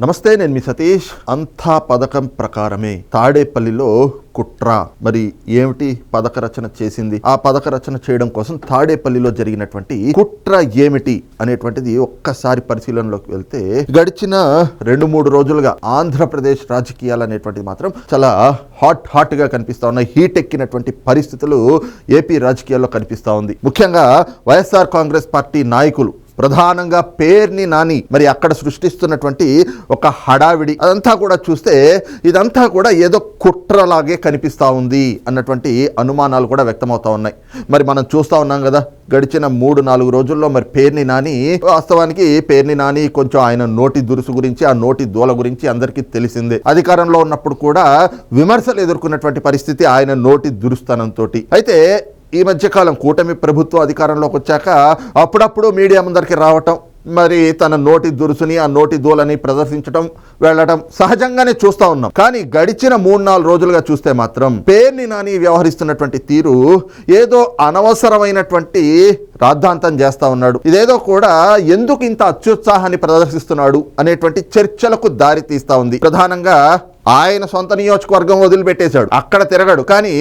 నమస్తే నేను మీ సతీష్. అంతా పథకం ప్రకారమే. తాడేపల్లిలో కుట్ర. మరి ఏమిటి పథక రచన చేసింది? ఆ పథక రచన చేయడం కోసం తాడేపల్లిలో జరిగినటువంటి కుట్ర ఏమిటి అనేటువంటిది ఒక్కసారి పరిశీలనలోకి వెళ్తే గడిచిన రెండు మూడు రోజులుగా ఆంధ్రప్రదేశ్ రాజకీయాలు అనేటువంటిది మాత్రం చాలా హాట్ హాట్గా కనిపిస్తా ఉన్నాయి. హీట్ ఎక్కినటువంటి పరిస్థితులు ఏపీ రాజకీయాల్లో కనిపిస్తా ఉంది. ముఖ్యంగా వైఎస్ఆర్ కాంగ్రెస్ పార్టీ నాయకులు ప్రధానంగా పేర్ని నాని. మరి అక్కడ సృష్టిస్తున్నటువంటి ఒక హడావిడి. అదంతా కూడా చూస్తే ఇదంతా కూడా ఏదో కుట్రలాగే కనిపిస్తూ ఉంది అన్నటువంటి అనుమానాలు కూడా వ్యక్తమవుతా ఉన్నాయి. మరి మనం చూస్తూ ఉన్నాం కదా గడిచిన మూడు నాలుగు రోజుల్లో మరి పేర్ని నాని వాస్తవానికి పేర్ని నాని కొంచెం ఆయన నోటి దురుసు గురించి ఆ నోటి దూల గురించి అందరికీ తెలిసిందే. అధికారంలో ఉన్నప్పుడు కూడా విమర్శలు ఎదుర్కొన్నటువంటి పరిస్థితి ఆయన నోటి దురుస్తనంతో అయితే ఈ మధ్యకాలం కూటమి ప్రభుత్వం అధికారంలోకి వచ్చాక అప్పుడప్పుడు మీడియా ముందరికి రావటం మరి తన నోటి దురుసుని ఆ నోటి దూలని ప్రదర్శించడం వెళ్ళడం సహజంగానే చూస్తూ ఉన్నాం. కానీ గడిచిన మూడు నాలుగు రోజులుగా చూస్తే మాత్రం పేర్ని నాని వ్యవహరిస్తున్నటువంటి తీరు ఏదో అనవసరమైనటువంటి రాద్ధాంతం చేస్తూ ఉన్నాడు. ఇదేదో కూడా ఎందుకు ఇంత అత్యుత్సాహాన్ని ప్రదర్శిస్తున్నాడు అనేటువంటి చర్చలకు దారి తీస్తా ఉంది. ప్రధానంగా ఆయన సొంత నియోజకవర్గం వదిలిపెట్టేశాడు. అక్కడ తిరగడు. కానీ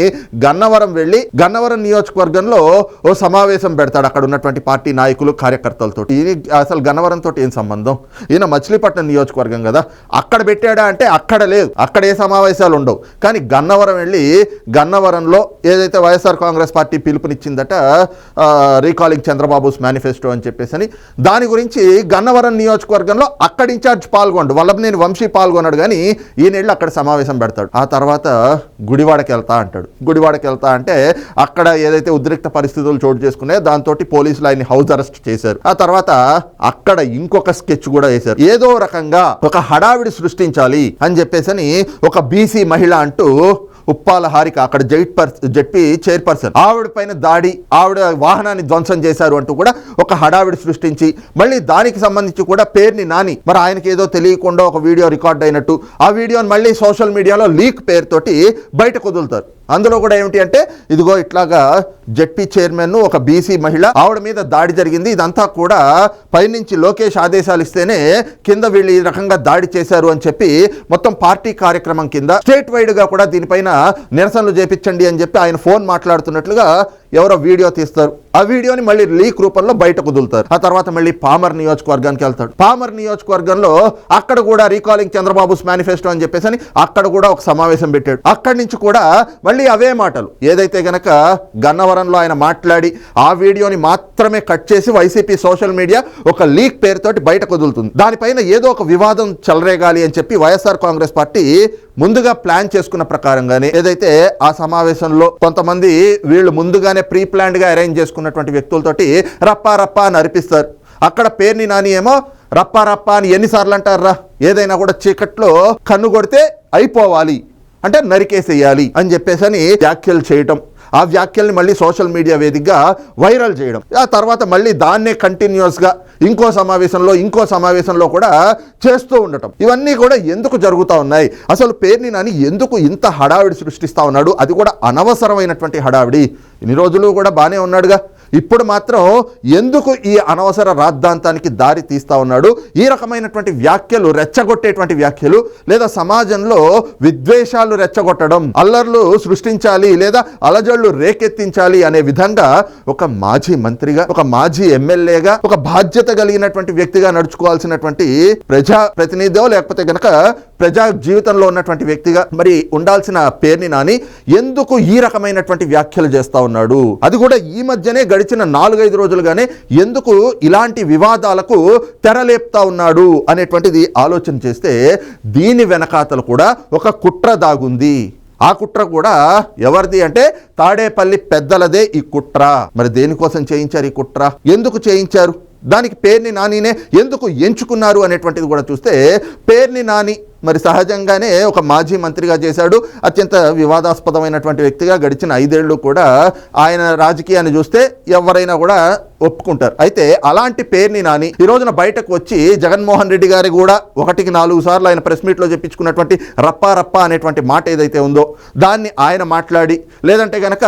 గన్నవరం వెళ్ళి గన్నవరం నియోజకవర్గంలో ఓ సమావేశం పెడతాడు అక్కడ ఉన్నటువంటి పార్టీ నాయకులు కార్యకర్తలతో ఈయన అసలు గన్నవరంతో ఏం సంబంధం? ఈయన మచిలీపట్నం నియోజకవర్గం కదా. అక్కడ పెట్టాడా అంటే అక్కడ లేదు. అక్కడ ఏ సమావేశాలు ఉండవు. కానీ గన్నవరం వెళ్ళి గన్నవరంలో ఏదైతే వైఎస్ఆర్ కాంగ్రెస్ పార్టీ పిలుపునిచ్చిందట రీకాలింగ్ చంద్రబాబుస్ మేనిఫెస్టో అని చెప్పేసి అని దాని గురించి గన్నవరం నియోజకవర్గంలో అక్కడ ఇన్ఛార్జ్ పాల్గొండు. వల్లభనేని వంశీ పాల్గొన్నాడు. కానీ ఈయన వెళ్ళి అక్కడ సమావేశం పెడతాడు. ఆ తర్వాత గుడివాడకి వెళ్తా అంటాడు. గుడివాడకి వెళ్తా అంటే అక్కడ ఏదైతే ఉద్రిక్త పరిస్థితులు చోటు చేసుకున్నాయో దాంతో పోలీసులు ఆయన్ని హౌస్ అరెస్ట్ చేశారు. ఆ తర్వాత అక్కడ ఇంకొక స్కెచ్ కూడా వేశారు. ఏదో రకంగా ఒక హడావిడి సృష్టించాలి అని చెప్పేసి ఒక బీసీ మహిళ అంటూ ఉప్పాల హారిక అక్కడ జైట్ పర్ జడ్పీ చైర్పర్సన్. ఆవిడ పైన దాడి ఆవిడ వాహనాన్ని ధ్వంసం చేశారు అంటూ కూడా ఒక హడావిడి సృష్టించి మళ్ళీ దానికి సంబంధించి కూడా పేరుని నాని. మరి ఆయనకి ఏదో తెలియకుండా ఒక వీడియో రికార్డ్ అయినట్టు. ఆ వీడియోని మళ్ళీ సోషల్ మీడియాలో లీక్ పేరుతోటి బయట కుదులుతారు. అందులో కూడా ఏమిటి అంటే ఇదిగో ఇట్లాగా జడ్పీ చైర్మన్ ఒక బీసీ మహిళ ఆవిడ మీద దాడి జరిగింది. ఇదంతా కూడా పైనుంచి లోకేష్ ఆదేశాలు ఇస్తేనే కింద వీళ్ళు ఈ రకంగా దాడి చేశారు అని చెప్పి మొత్తం పార్టీ కార్యక్రమం కింద స్టేట్ వైడ్గా కూడా దీనిపైన నిరసనలు చేపించండి అని చెప్పి ఆయన ఫోన్ మాట్లాడుతున్నట్లుగా ఎవరో వీడియో తీస్తారు. ఆ వీడియోని మళ్ళీ లీక్ రూపంలో బయట కుదులుతారు ఆ తర్వాత మళ్ళీ పామర్ నియోజకవర్గానికి వెళ్తాడు. పామర్ నియోజకవర్గంలో అక్కడ కూడా రీకాలింగ్ చంద్రబాబుస్ మేనిఫెస్టో అని చెప్పేసి అని అక్కడ కూడా ఒక సమావేశం పెట్టాడు. అక్కడి నుంచి కూడా మళ్ళీ అవే మాటలు. ఏదైతే గనక గన్నవరంలో ఆయన మాట్లాడి ఆ వీడియోని మాత్రమే కట్ చేసి వైసీపీ సోషల్ మీడియా ఒక లీక్ పేరుతోటి బయట కుదులుతుంది దానిపైన ఏదో ఒక వివాదం చెలరేగాలి అని చెప్పి వైఎస్ఆర్ కాంగ్రెస్ పార్టీ ముందుగా ప్లాన్ చేసుకున్న ప్రకారంగానే ఏదైతే ఆ సమావేశంలో కొంతమంది వీళ్ళు ముందుగానే ప్రీ ప్లాన్డ్గా అరేంజ్ చేసుకున్నటువంటి వ్యక్తులతోటి రప్పా రప్పా అని అరిపిస్తారు. అక్కడ పేర్ని నాని ఏమో రప్పా రప్పా అని ఎన్నిసార్లు అంటారా? ఏదైనా కూడా చీకట్లో కన్ను కొడితే అయిపోవాలి. అంటే నరికేసేయాలి అని చెప్పేసి అని వ్యాఖ్యలు చేయటం. ఆ వ్యాఖ్యల్ని మళ్ళీ సోషల్ మీడియా వేదికగా వైరల్ చేయడం. ఆ తర్వాత మళ్ళీ దాన్నే కంటిన్యూస్గా ఇంకో సమావేశంలో ఇంకో సమావేశంలో కూడా చేస్తూ ఉండటం. ఇవన్నీ కూడా ఎందుకు జరుగుతూ ఉన్నాయి? అసలు పేర్ని నాని ఎందుకు ఇంత హడావిడి సృష్టిస్తూ ఉన్నాడు? అది కూడా అనవసరమైనటువంటి హడావిడి. ఇన్ని రోజులు కూడా బాగానే ఉన్నాడుగా. ఇప్పుడు మాత్రం ఎందుకు ఈ అనవసర రాద్ధాంతానికి దారి తీస్తా ఉన్నాడు? ఈ రకమైనటువంటి వ్యాఖ్యలు రెచ్చగొట్టేటువంటి వ్యాఖ్యలు లేదా సమాజంలో విద్వేషాలు రెచ్చగొట్టడం అల్లర్లు సృష్టించాలి లేదా అలజళ్ళు రేకెత్తించాలి అనే విధంగా ఒక మాజీ మంత్రిగా ఒక మాజీ ఎమ్మెల్యేగా ఒక బాధ్యత కలిగినటువంటి వ్యక్తిగా నడుచుకోవాల్సినటువంటి ప్రజా ప్రతినిధో లేకపోతే గనక ప్రజా జీవితంలో ఉన్నటువంటి వ్యక్తిగా మరి ఉండాల్సిన పేర్ని నాని ఎందుకు ఈ రకమైనటువంటి వ్యాఖ్యలు చేస్తా ఉన్నాడు? అది కూడా ఈ మధ్యనే గడిచిన నాలుగైదు రోజులుగానే ఎందుకు ఇలాంటి వివాదాలకు తెరలేపుతా ఉన్నాడు అనేటువంటిది ఆలోచన చేస్తే దీని వెనకాతలు కూడా ఒక కుట్ర దాగుంది. ఆ కుట్ర కూడా ఎవరిది అంటే తాడేపల్లి పెద్దలదే ఈ కుట్ర. మరి దేనికోసం చేయించారు ఈ కుట్ర? ఎందుకు చేయించారు? దానికి పేర్ని నానినే ఎందుకు ఎంచుకున్నారు అనేటువంటిది కూడా చూస్తే పేర్ని నాని మరి సహజంగానే ఒక మాజీ మంత్రిగా చేశాడు. అత్యంత వివాదాస్పదమైనటువంటి వ్యక్తిగా గడిచిన ఐదేళ్ళు కూడా ఆయన రాజకీయాన్ని చూస్తే ఎవరైనా కూడా ఒప్పుకుంటారు. అయితే అలాంటి పేరుని నాని ఈ రోజున బయటకు వచ్చి జగన్మోహన్ రెడ్డి గారి కూడా ఒకటికి నాలుగు సార్లు ఆయన ప్రెస్ మీట్లో చెప్పించుకున్నటువంటి రప్పా రప్పా అనేటువంటి మాట ఏదైతే ఉందో దాన్ని ఆయన మాట్లాడి లేదంటే కనుక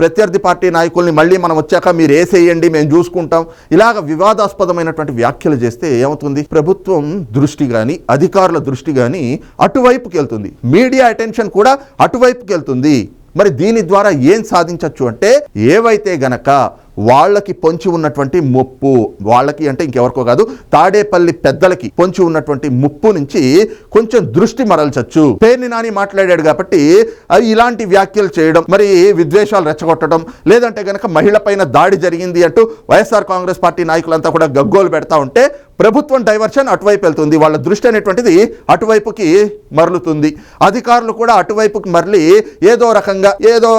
ప్రత్యర్థి పార్టీ నాయకుల్ని మళ్ళీ మనం వచ్చాక మీరు వేసేయండి మేము చూసుకుంటాం. ఇలాగ వివాదాస్పదమైనటువంటి వ్యాఖ్యలు చేస్తే ఏమవుతుంది? ప్రభుత్వం దృష్టి కానీ అధికారుల దృష్టి కానీ అటువైపుకి వెళ్తుంది మీడియా అటెన్షన్ కూడా అటువైపుకి వెళ్తుంది మరి దీని ద్వారా ఏం సాధించవచ్చు అంటే ఏవైతే గనక వాళ్ళకి పొంచి ఉన్నటువంటి ముప్పు వాళ్ళకి అంటే ఇంకెవరికో కాదు తాడేపల్లి పెద్దలకి పొంచి ఉన్నటువంటి ముప్పు నుంచి కొంచెం దృష్టి మరల్చచ్చు. పేర్ని నాని మాట్లాడాడు కాబట్టి అవి ఇలాంటి వ్యాఖ్యలు చేయడం మరి విద్వేషాలు రెచ్చగొట్టడం లేదంటే గనక మహిళ పైన దాడి జరిగింది అంటూ వైఎస్ఆర్ కాంగ్రెస్ పార్టీ నాయకులంతా కూడా గగ్గోలు పెడతా ఉంటే ప్రభుత్వం డైవర్షన్ అటువైపు వెళ్తుంది. వాళ్ళ దృష్టి అనేటువంటిది అటువైపుకి మరలుతుంది. అధికారులు కూడా అటువైపుకి మరలి ఏదో రకంగా ఏదో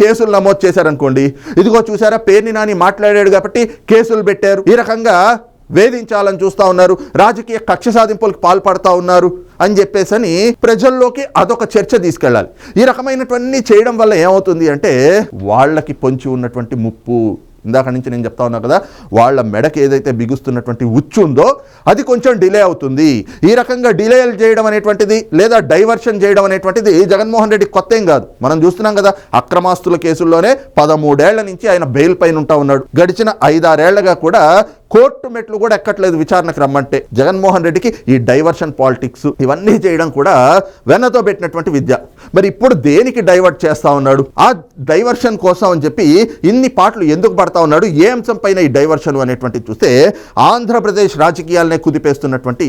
కేసులు నమోదు చేశారనుకోండి. ఇదిగో చూసారా పేర్ని నాని మాట్లాడాడు కాబట్టి కేసులు పెట్టారు. ఈ రకంగా వేధించాలని చూస్తా ఉన్నారు. రాజకీయ కక్ష సాధింపులకు పాల్పడతా ఉన్నారు అని చెప్పేసి అని ప్రజల్లోకి అదొక చర్చ తీసుకెళ్ళాలి. ఈ రకమైనటువంటి చేయడం వల్ల ఏమవుతుంది అంటే వాళ్ళకి పొంచి ఉన్నటువంటి ముప్పు ఇందాక నుంచి నేను చెప్తా ఉన్నా కదా వాళ్ళ మెడకి ఏదైతే బిగుస్తున్నటువంటి ఉచ్చు ఉందో అది కొంచెం డిలే అవుతుంది. ఈ రకంగా డిలే చేయడం అనేటువంటిది లేదా డైవర్షన్ చేయడం అనేటువంటిది జగన్మోహన్ రెడ్డి కొత్త ఏం కాదు. మనం చూస్తున్నాం కదా అక్రమాస్తుల కేసుల్లోనే పదమూడేళ్ళ నుంచి ఆయన బెయిల్ పైన ఉంటా ఉన్నాడు. గడిచిన ఐదారేళ్ళగా కూడా కోర్టు మెట్లు కూడా ఎక్కట్లేదు విచారణకు రమ్మంటే జగన్మోహన్ రెడ్డికి ఈ డైవర్షన్ పాలిటిక్స్ ఇవన్నీ చేయడం కూడా వెన్నతో పెట్టినటువంటి విద్య. మరి ఇప్పుడు దేనికి డైవర్ట్ చేస్తా ఉన్నాడు? ఆ డైవర్షన్ కోసం అని చెప్పి ఇన్ని పాటలు ఎందుకు పడతా ఉన్నాడు? ఏ అంశం పైన ఈ డైవర్షన్ అనేటువంటి చూస్తే ఆంధ్రప్రదేశ్ రాజకీయాలనే కుదిపేస్తున్నటువంటి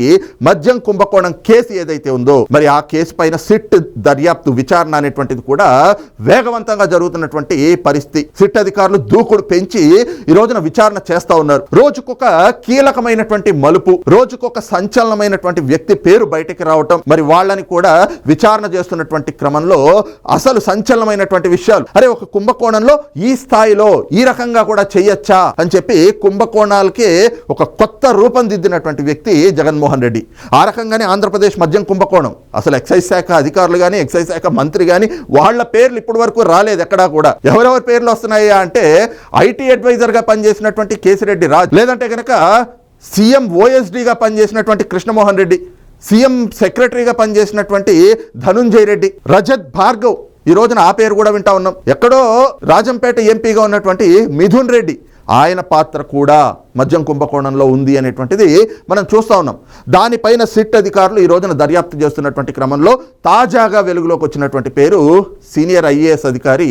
మద్యం కుంభకోణం కేసు ఏదైతే ఉందో మరి ఆ కేసు పైన సిట్ దర్యాప్తు విచారణ అనేటువంటిది కూడా వేగవంతంగా జరుగుతున్నటువంటి పరిస్థితి. సిట్ అధికారులు దూకుడు పెంచి ఈ రోజున విచారణ చేస్తా ఉన్నారు. రోజు రోజుకొక కీలకమైనటువంటి మలుపు రోజుకొక సంచలనమైనటువంటి వ్యక్తి పేరు బయటికి రావటం మరి వాళ్ళని కూడా విచారణ చేస్తున్నటువంటి క్రమంలో అసలు సంచలనమైనటువంటి విషయాలు అరే ఒక కుంభకోణంలో ఈ స్థాయిలో ఈ రకంగా కూడా చెయ్యొచ్చా అని చెప్పి కుంభకోణాలకి ఒక కొత్త రూపం దిద్దినటువంటి వ్యక్తి జగన్మోహన్ రెడ్డి. ఆ రకంగానే ఆంధ్రప్రదేశ్ మద్యం కుంభకోణం. అసలు ఎక్సైజ్ శాఖ అధికారులు కానీ ఎక్సైజ్ శాఖ మంత్రి కానీ వాళ్ళ పేర్లు ఇప్పటి వరకు రాలేదు ఎక్కడా కూడా. ఎవరెవరి పేర్లు వస్తున్నాయా అంటే ఐటీ అడ్వైజర్గా పనిచేసినటువంటి కేసిరెడ్డి రాజ్ లేదంటే కనుక సీఎం ఓఎస్డీగా పనిచేసినటువంటి కృష్ణమోహన్ రెడ్డి సీఎం సెక్రటరీగా పనిచేసినటువంటి ధనుంజయ్ రెడ్డి రజత్ భార్గవ్ ఈ రోజున ఆ పేరు కూడా వింటా ఉన్నాం. ఎక్కడో రాజంపేట ఎంపీగా ఉన్నటువంటి మిథున్ రెడ్డి ఆయన పాత్ర కూడా మద్యం కుంభకోణంలో ఉంది అనేటువంటిది మనం చూస్తా ఉన్నాం. దానిపైన సిట్ అధికారులు ఈ రోజున దర్యాప్తు చేస్తున్నటువంటి క్రమంలో తాజాగా వెలుగులోకి వచ్చినటువంటి పేరు సీనియర్ ఐఏఎస్ అధికారి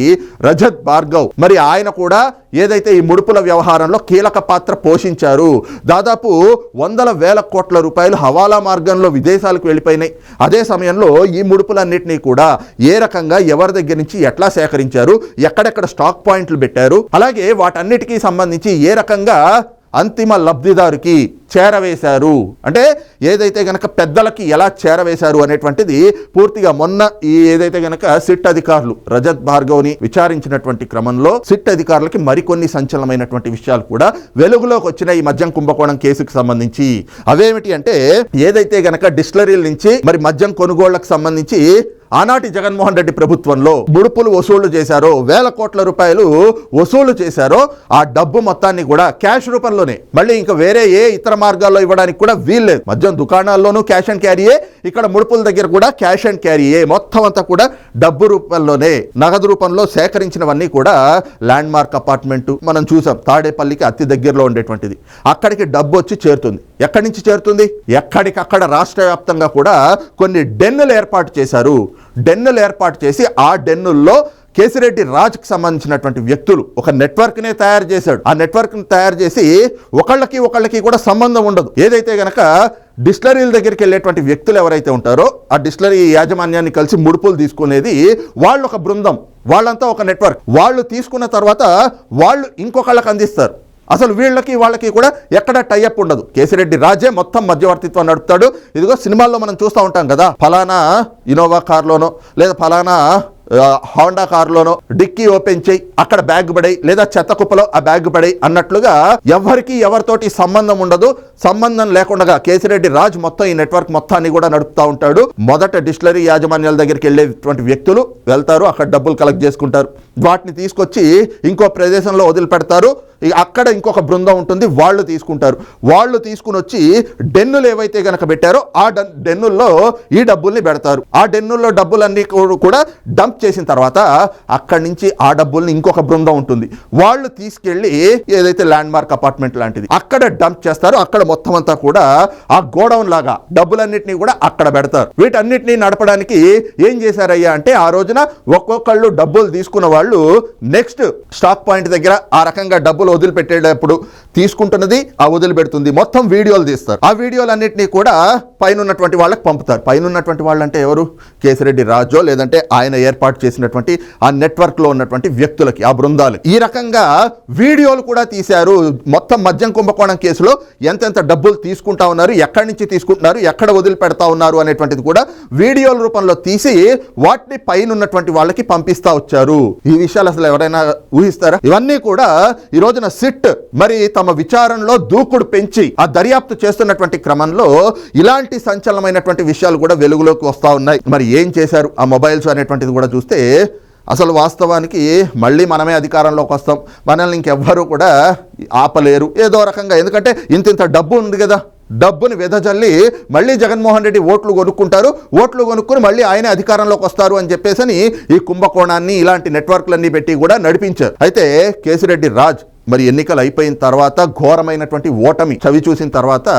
రజత్ భార్గవ్. మరి ఆయన కూడా ఏదైతే ఈ ముడుపుల వ్యవహారంలో కీలక పాత్ర పోషించారు దాదాపు వందల వేల కోట్ల రూపాయలు హవాలా మార్గంలో విదేశాలకు వెళ్ళిపోయినాయి. అదే సమయంలో ఈ ముడుపులన్నింటినీ కూడా ఏ రకంగా ఎవరి దగ్గర నుంచి ఎట్లా సేకరించారు ఎక్కడెక్కడ స్టాక్ పాయింట్లు పెట్టారు అలాగే వాటన్నిటికీ సంబంధించి ఏ రకంగా అంతిమ లబ్ధిదారుకి చేరవేశారు. అంటే ఏదైతే గనక పెద్దలకి ఎలా చేరవేశారు అనేటువంటిది పూర్తిగా మొన్న ఈ ఏదైతే గనక సిట్ అధికారులు రజత్ భార్గవ్ని విచారించినటువంటి క్రమంలో సిట్ అధికారులకి మరికొన్ని సంచలనమైనటువంటి విషయాలు కూడా వెలుగులోకి వచ్చిన ఈ మద్యం కుంభకోణం కేసుకు సంబంధించి. అవేమిటి అంటే ఏదైతే గనక డిస్టిలరీల నుంచి మరి మద్యం కొనుగోళ్ళకు సంబంధించి ఆనాటి జగన్మోహన్ రెడ్డి ప్రభుత్వంలో ముడుపులు వసూళ్ళు చేశారో వేల కోట్ల రూపాయలు వసూలు చేశారో ఆ డబ్బు మొత్తాన్ని కూడా క్యాష్ రూపంలోనే. మళ్ళీ ఇంకా వేరే ఏ ఇతర మార్గాల్లో ఇవ్వడానికి కూడా వీల్లేదు. మద్యం దుకాణాల్లోనూ క్యాష్ అండ్ క్యారీయే ఇక్కడ ముడుపుల దగ్గర కూడా క్యాష్ అండ్ క్యారీయే. మొత్తం అంతా కూడా డబ్బు రూపంలోనే నగదు రూపంలో సేకరించినవన్నీ కూడా ల్యాండ్ మార్క్ అపార్ట్మెంట్. మనం చూసాం తాడేపల్లికి అతి దగ్గరలో ఉండేటువంటిది. అక్కడికి డబ్బు వచ్చి చేరుతుంది. ఎక్కడి నుంచి చేరుతుంది? ఎక్కడికక్కడ రాష్ట్ర వ్యాప్తంగా కూడా కొన్ని డెన్నులు ఏర్పాటు చేశారు డెన్నులు ఏర్పాటు చేసి ఆ డెన్నుల్లో కేసిరెడ్డి రాజుకు సంబంధించినటువంటి వ్యక్తులు ఒక నెట్వర్క్నే తయారు చేశాడు. ఆ నెట్వర్క్ని తయారు చేసి ఒకళ్ళకి ఒకళ్ళకి కూడా సంబంధం ఉండదు. ఏదైతే గనక డిస్టిలరీల దగ్గరికి వెళ్ళేటువంటి వ్యక్తులు ఎవరైతే ఉంటారో ఆ డిస్టిలరీ యాజమాన్యాన్ని కలిసి ముడుపులు తీసుకునేది వాళ్ళు ఒక బృందం. వాళ్ళంతా ఒక నెట్వర్క్. వాళ్ళు తీసుకున్న తర్వాత వాళ్ళు ఇంకొకళ్ళకి అందిస్తారు. అసలు వీళ్ళకి వాళ్ళకి కూడా ఎక్కడ టైఅప్ ఉండదు. కేసిరెడ్డి రాజే మొత్తం మధ్యవర్తిత్వం నడుపుతాడు. ఇదిగో సినిమాల్లో మనం చూస్తూ ఉంటాం కదా ఫలానా ఇనోవా కార్లోనో లేదా ఫలానా హోండా కారులోనో డిక్కీ ఓపెన్ చేయి అక్కడ బ్యాగ్ పడేయి లేదా చెత్త కుప్పలో ఆ బ్యాగ్ పడేయి అన్నట్లుగా ఎవరికి ఎవరితోటి సంబంధం ఉండదు. సంబంధం లేకుండా కేసిరెడ్డి రాజ్ మొత్తం ఈ నెట్వర్క్ మొత్తాన్ని కూడా నడుపుతా ఉంటాడు. మొదట డిస్టిలరీ యాజమాన్యాల దగ్గరికి వెళ్ళేటువంటి వ్యక్తులు వెళ్తారు అక్కడ డబ్బులు కలెక్ట్ చేసుకుంటారు. వాటిని తీసుకొచ్చి ఇంకో ప్రదేశంలో వదిలిపెడతారు. అక్కడ ఇంకొక బృందం ఉంటుంది వాళ్ళు తీసుకుంటారు. వాళ్ళు తీసుకుని వచ్చి డెన్నులు ఏవైతే గనక పెట్టారో ఆ డన్- డెన్నుల్లో ఈ డబ్బుల్ని పెడతారు. ఆ డెన్నుల్లో డబ్బులన్నీ కూడా డంప్ చేసిన తర్వాత అక్కడి నుంచి ఆ డబ్బుల్ని ఇంకొక బృందం ఉంటుంది. వాళ్ళు తీసుకెళ్ళి ఏదైతే ల్యాండ్ మార్క్ అపార్ట్మెంట్ లాంటిది అక్కడ డంప్ చేస్తారు. అక్కడ మొత్తం అంతా కూడా ఆ గోడౌన్ లాగా డబ్బులన్నింటినీ కూడా అక్కడ పెడతారు. వీటన్నిటిని నడపడానికి ఏం చేశారయ్యా అంటే ఆ రోజున ఒక్కొక్కళ్ళు డబ్బులు తీసుకున్న వాళ్ళు నెక్స్ట్ స్టాక్ పాయింట్ దగ్గర ఆ రకంగా డబ్బులు వదిలిపెట్టేటప్పుడు తీసుకుంటున్నది ఆ వదిలిపెడుతుంది. మొత్తం వీడియోలు తీస్తారు. ఆ వీడియోలన్నింటినీ కూడా పైన ఉన్నటువంటి వాళ్ళకి పంపుతారు. పైన ఉన్నటువంటి వాళ్ళంటే ఎవరు? కేసిరెడ్డి రాజో లేదంటే ఆయన ఏర్పాటు చేసినటువంటి ఆ నెట్వర్క్లో ఉన్నటువంటి వ్యక్తులకి ఆ బృందాలు ఈ రకంగా వీడియోలు కూడా తీశారు. మొత్తం మద్యం కుంభకోణం కేసులో ఎంతెంత డబ్బులు తీసుకుంటా ఉన్నారు ఎక్కడి నుంచి తీసుకుంటున్నారు ఎక్కడ వదిలిపెడతా ఉన్నారు అనేటువంటిది కూడా వీడియోల రూపంలో తీసి వాటిని పైన ఉన్నటువంటి వాళ్ళకి పంపిస్తా వచ్చారు. ఈ విషయాలు అసలు ఎవరైనా ఊహిస్తారా? ఇవన్నీ కూడా ఈ రోజున సిట్ మరి తమ విచారణలో దూకుడు పెంచి ఆ దర్యాప్తు చేస్తున్నటువంటి క్రమంలో ఇలాంటి సంచలనమైనటువంటి విషయాలు కూడా వెలుగులోకి వస్తా ఉన్నాయి. మరి ఏం చేశారు? ఆ మొబైల్స్ అనేటువంటిది కూడా చూస్తే అసలు వాస్తవానికి మళ్ళీ మనమే అధికారంలోకి వస్తాం. మనల్ని ఇంకెవ్వరూ కూడా ఆపలేరు. ఏదో రకంగా. ఎందుకంటే ఇంత ఇంత డబ్బు ఉంది కదా. డబ్బుని వెదజల్లి మళ్ళీ జగన్మోహన్ రెడ్డి ఓట్లు కొనుక్కుంటారు. ఓట్లు కొనుక్కుని మళ్ళీ ఆయనే అధికారంలోకి వస్తారు అని చెప్పేసి ఈ కుంభకోణాన్ని ఇలాంటి నెట్వర్క్లన్నీ పెట్టి కూడా నడిపించారు. అయితే కేసిరెడ్డి రాజ్ మరి ఎన్నికలు అయిపోయిన తర్వాత ఘోరమైనటువంటి ఓటమి చవి చూసిన తర్వాత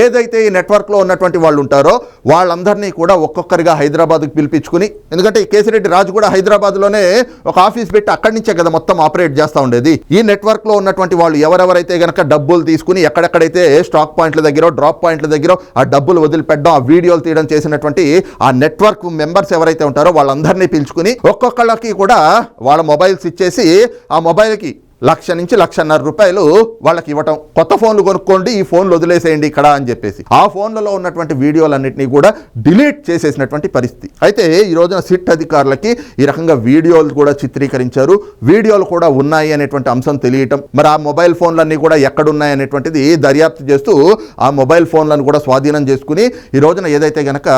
ఏదైతే ఈ నెట్వర్క్లో ఉన్నటువంటి వాళ్ళు ఉంటారో వాళ్ళందరినీ కూడా ఒక్కొక్కరిగా హైదరాబాద్కి పిలిపించుకుని ఎందుకంటే ఈ కేసిరెడ్డి రాజు కూడా హైదరాబాద్లోనే ఒక ఆఫీస్ పెట్టి అక్కడి నుంచే కదా మొత్తం ఆపరేట్ చేస్తూ ఉండేది. ఈ నెట్వర్క్లో ఉన్నటువంటి వాళ్ళు ఎవరెవరైతే గనక డబ్బులు తీసుకుని ఎక్కడెక్కడైతే స్టాక్ పాయింట్ల దగ్గర డ్రాప్ పాయింట్ల దగ్గర ఆ డబ్బులు వదిలిపెట్టడం ఆ వీడియోలు తీయడం చేసినటువంటి ఆ నెట్వర్క్ మెంబర్స్ ఎవరైతే ఉంటారో వాళ్ళందరినీ పిలుచుకుని ఒక్కొక్కళ్ళకి కూడా వాళ్ళ మొబైల్స్ ఇచ్చేసి ఆ మొబైల్కి లక్ష నుంచి లక్షన్నర రూపాయలు వాళ్ళకి ఇవ్వటం. కొత్త ఫోన్లు కొనుక్కోండి ఈ ఫోన్లు వదిలేసేయండి ఇక్కడ అని చెప్పేసి. ఆ ఫోన్లలో ఉన్నటువంటి వీడియోలన్నింటినీ కూడా డిలీట్ చేసేసినటువంటి పరిస్థితి. అయితే ఈ రోజున సిట్ అధికారులకి ఈ రకంగా వీడియోలు కూడా చిత్రీకరించారు. వీడియోలు కూడా ఉన్నాయి అనేటువంటి అంశం తెలియటం. మరి ఆ మొబైల్ ఫోన్లన్నీ కూడా ఎక్కడున్నాయి అనేటువంటిది దర్యాప్తు చేస్తూ ఆ మొబైల్ ఫోన్లను కూడా స్వాధీనం చేసుకుని ఈ రోజున ఏదైతే గనక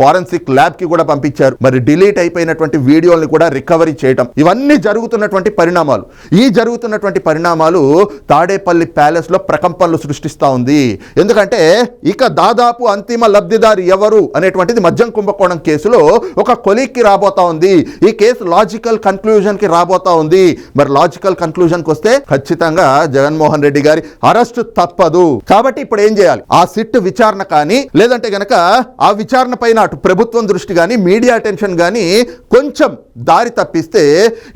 ఫారెన్సిక్ ల్యాబ్కి కూడా పంపించారు. మరి డిలీట్ అయిపోయినటువంటి వీడియోల్ని కూడా రికవరీ చేయటం. ఇవన్నీ జరుగుతున్నటువంటి పరిణామాలు. ఈ జరుగుతున్న ఉన్నటువంటి పరిణామాలు తాడేపల్లి ప్యాలెస్లో ప్రకంపనలు సృష్టిస్తూ ఉంది. ఎందుకంటే ఇక దాదాపు అంతిమ లబ్ధిదారు ఎవరు అనేటువంటిది మద్యం కుంభకోణం కేసులో ఒక కొలీక్కి రాబోతా ఉంది. ఈ కేసు లాజికల్ కన్క్లూజన్కి రాబోతా ఉంది. మరి లాజికల్ కన్క్లూజన్కి వస్తే ఖచ్చితంగా జగన్మోహన్ రెడ్డి గారి అరెస్ట్ తప్పదు. కాబట్టి ఇప్పుడు ఏం చేయాలి? ఆ సిట్ విచారణ కానీ లేదంటే గనక ఆ విచారణ పైన అటు ప్రభుత్వం దృష్టి కానీ మీడియా అటెన్షన్ కానీ కొంచెం దారి తప్పిస్తే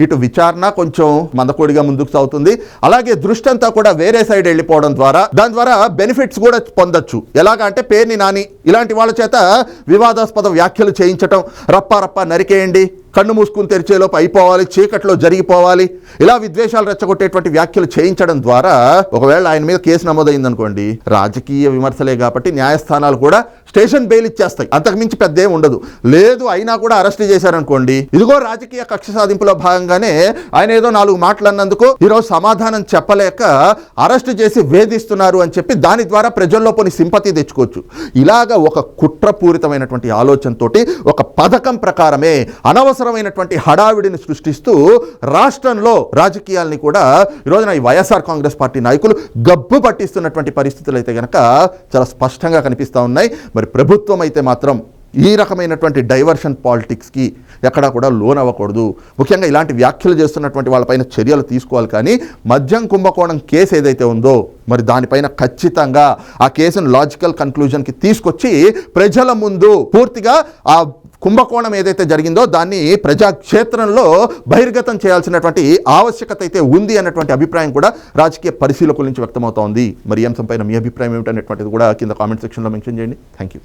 ఇటు విచారణ కొంచెం మందకోడిగా ముందుకు సాగుతుంది. అలాగే దృష్టి అంతా కూడా వేరే సైడ్ వెళ్ళిపోవడం ద్వారా దాని ద్వారా బెనిఫిట్స్ కూడా పొందొచ్చు. ఎలాగంటే పేర్ని నాని ఇలాంటి వాళ్ళ చేత వివాదాస్పద వ్యాఖ్యలు చేయించటం రప్ప రప్ప నరికేయండి. కన్ను మూసుకుని తెరిచేలోపు అయిపోవాలి చీకట్లో జరిగిపోవాలి. ఇలా విద్వేషాలు రెచ్చగొట్టేటువంటి వ్యాఖ్యలు చేయించడం ద్వారా ఒకవేళ ఆయన మీద కేసు నమోదైంది అనుకోండి రాజకీయ విమర్శలే కాబట్టి న్యాయస్థానాలు కూడా స్టేషన్ బెయిల్ ఇచ్చేస్తాయి. అంతకుమించి పెద్ద ఏం ఉండదు. లేదు అయినా కూడా అరెస్ట్ చేశారనుకోండి ఇదిగో రాజకీయ కక్ష సాధింపులో భాగంగానే ఆయన ఏదో నాలుగు మాటలు అన్నందుకు ఈరోజు సమాధానం చెప్పలేక అరెస్ట్ చేసి వేధిస్తున్నారు అని చెప్పి దాని ద్వారా ప్రజల్లో కొన్ని సింపతి తెచ్చుకోవచ్చు. ఇలాగ ఒక కుట్రపూరితమైనటువంటి ఆలోచనతోటి ఒక పథకం ప్రకారమే అనవసరమైనటువంటి హడావిడిని సృష్టిస్తూ రాష్ట్రంలో రాజకీయాల్ని కూడా ఈ రోజున ఈ వైఎస్ఆర్ కాంగ్రెస్ పార్టీ నాయకులు గబ్బు పట్టిస్తున్నటువంటి పరిస్థితులు అయితే కనుక చాలా స్పష్టంగా కనిపిస్తూ ఉన్నాయి. మరి ప్రభుత్వం అయితే మాత్రం ఈ రకమైనటువంటి డైవర్షన్ పాలిటిక్స్కి ఎక్కడా కూడా లోన్ అవ్వకూడదు ముఖ్యంగా ఇలాంటి వ్యాఖ్యలు చేస్తున్నటువంటి వాళ్ళపైన చర్యలు తీసుకోవాలి కానీ మద్యం కుంభకోణం కేసు ఏదైతే ఉందో మరి దానిపైన ఖచ్చితంగా ఆ కేసును లాజికల్ కన్క్లూజన్కి తీసుకొచ్చి ప్రజల ముందు పూర్తిగా ఆ కుంభకోణం ఏదైతే జరిగిందో దాన్ని ప్రజాక్షేత్రంలో బహిర్గతం చేయాల్సినటువంటి ఆవశ్యకత అయితే ఉంది అన్నటువంటి అభిప్రాయం కూడా రాజకీయ పరిశీలకుల నుంచి వ్యక్తమవుతోంది. మరి ఈ అంశంపైన మీ అభిప్రాయం ఏమిటనేటువంటిది కూడా కింద కామెంట్ సెక్షన్లో మెన్షన్ చేయండి. Thank you